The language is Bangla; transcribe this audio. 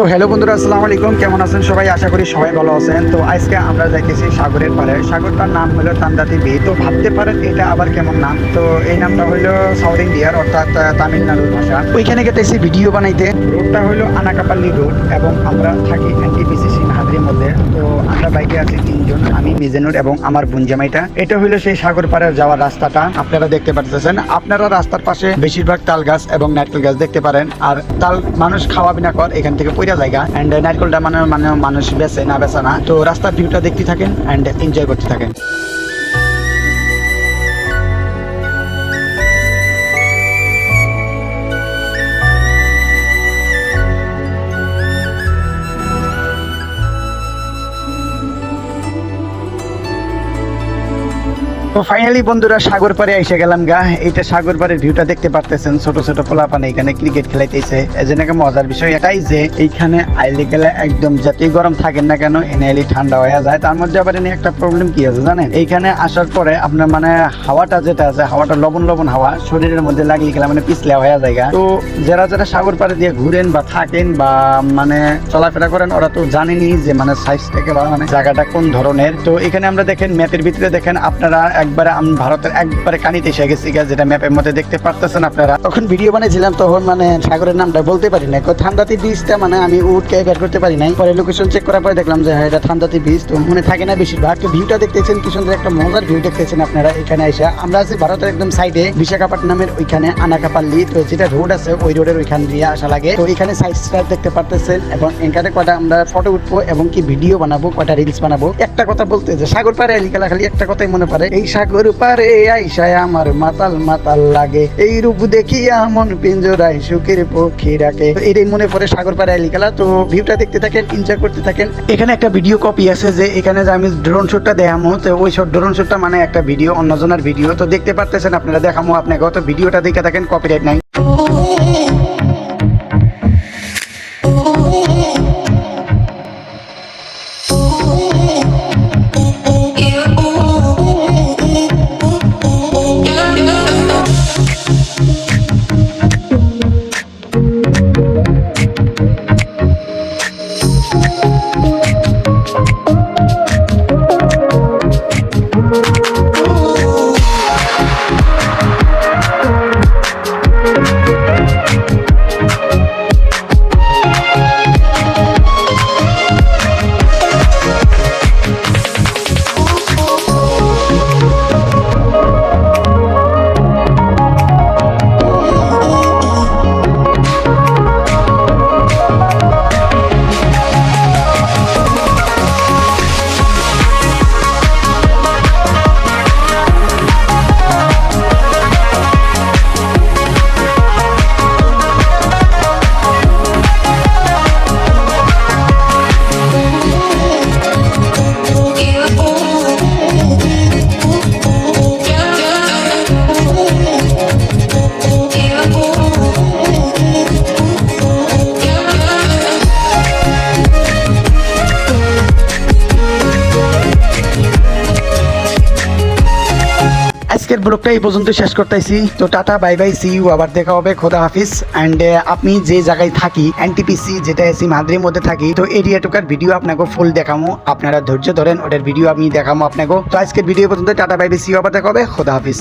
তো হ্যালো বন্ধুরা, আসসালামু আলাইকুম। কেমন আছেন সবাই? আশা করি সবাই ভালো আছেন। তো আজকে আমরা দেখেছি সাগরের পারে সাগরটার নাম হলো তান্দাতি বি। তো ভাবতে পারেন এটা আবার কেমন নাম? তো এই নামটা হলো সাউথ ইন্ডিয়ার অর্থাৎ তামিলনাড়ুর ভাষা। ওইখানে গেতেছি ভিডিও বানাইতে। রোডটা হলো আনাকাপাল্লি রোড এবং আমরা থাকি এনটিপিসিসি মাহাদ্রির মধ্যে। তো আমরা বাইকে আছি তিনজন, আমি, মিজেনুর এবং আমার বুঞ্জামাইটা এটা হলো সেই সাগর পাড়ে যাওয়ার রাস্তাটা, আপনারা দেখতে পাচ্ছেন আপনারা রাস্তার পাশে বেশিরভাগ তাল গাছ এবং নারকেল গাছ দেখতে পারেন। আর তাল মানুষ খাওয়া বিনা কর, এখান থেকে পয়রা জায়গা। এন্ড নারকেলটা মানে মানে মানুষ বেছে না বেছে না। তো রাস্তার ভিউটা দেখতে থাকেন এন্ড এনজয় করতে থাকেন। তো ফাইনালি বন্ধুরা সাগর পাড়ে এসে গেলাম গা। এইটা সাগর পাড়ের ভিউটা দেখতে পারতেছেন, ছোট ছোট পোলাপানে এখানে ক্রিকেট খেলাইতেছে। এজন্য মজার বিষয় এটাই যে, এইখানে আইলে গেলে একদম যতই গরম থাকেন না কেন, এনে এলি ঠান্ডা হয়ে যায়। তার মধ্যে আবার এনে একটা প্রবলেম কি আছে জানেন? এইখানে আসার পরে আপনার মানে হাওয়াটা যেটা আছে, হাওয়াটা লবণ লবণ হাওয়া, শরীরের মধ্যে লাগিয়ে গেলে মানে পিছলে হয়ে যায়। তো যারা যারা সাগর পাড়ে দিয়ে ঘুরেন বা থাকেন বা মানে চলাফেরা করেন, ওরা তো জানেনি যে মানে সাইজ থেকে বা মানে জায়গাটা কোন ধরনের। তো এখানে আমরা দেখেন, ম্যাপের ভিতরে দেখেন, আপনারা একবারে আমি ভারতের একবারে কানিতে এসে গেছি যেটা ম্যাপের মধ্যে দেখতে পারতেছেন আপনারা। তখন ভিডিও বানিয়েছিলাম, তখন মানে সাগরের নামটা বলতে পারি না ঠান্ডাতি বীজটা মানে আমি উঠকে বের করতে পারি নাই। পরে লোকেশন চেক করার পরে দেখলাম যে হ্যাঁ এটা ঠান্ডাতি বীজ তো মনে থাকে না বেশিরভাগ। তো ভিউটা দেখতেছেন, কি সুন্দর একটা মজার ভিউ দেখতেছেন আপনারা এখানে এসে। আমরা আছি ভারতের একদম সাইডে বিশাখাপট্টনমের ওইখানে আনাকাপাল্লি। তো যেটা রোড আছে, ওই রোডের ওইখান দিয়ে আসা লাগে। তো এখানে সাইড স্টার দেখতে পারতেছেন এবং এখানে কটা আমরা ফটো উঠবো এবং কি ভিডিও বানাবো, কটা রিলস বানাবো। একটা কথা বলতে যে, সাগর পারে এলিকালা খালি একটা কথাই মনে পড়ে। এই সাগর পারে আইসায় আমার মাতাল মাতাল লাগে। এই রূপ দেখিয়া মন পিঞ্জরায় সুখের পক্ষী রাখে। এটাই মনে পড়ে সাগর পারে এলিকালা তো ভিউটা দেখতে থাকেন এনজয় করতে থাকেন। এখানে একটা ভিডিও কপি আছে যে এখানে যে আমি ড্রোন শুটটা দেখামো, তো ওই সব ড্রোন শুটটা মানে একটা ভিডিও অন্যজনের ভিডিও তো দেখতে পারতেছেন আপনারা, দেখামো। আপনাকে তো ভিডিওটা দেখে থাকেন কপিরাইট নাই। আজকের ব্লগটা এই পর্যন্ত শেষ করতেছি। তো tata bye bye see you আবার দেখা হবে, খোদা হাফিজ। অ্যান্ড আপনি যে জায়গায় থাকি এনটিপিসি যেটা এসি মাদ্রির মধ্যে থাকি, তো এরিয়াটুকার ভিডিও আপনাকে ফুল দেখামো। আপনারা ধৈর্য ধরেন, ওটার ভিডিও আমি দেখামো আপনাকে। তো আজকের ভিডিও পর্যন্ত, tata bye bye see you আবার দেখা হবে, খোদা হাফিজ।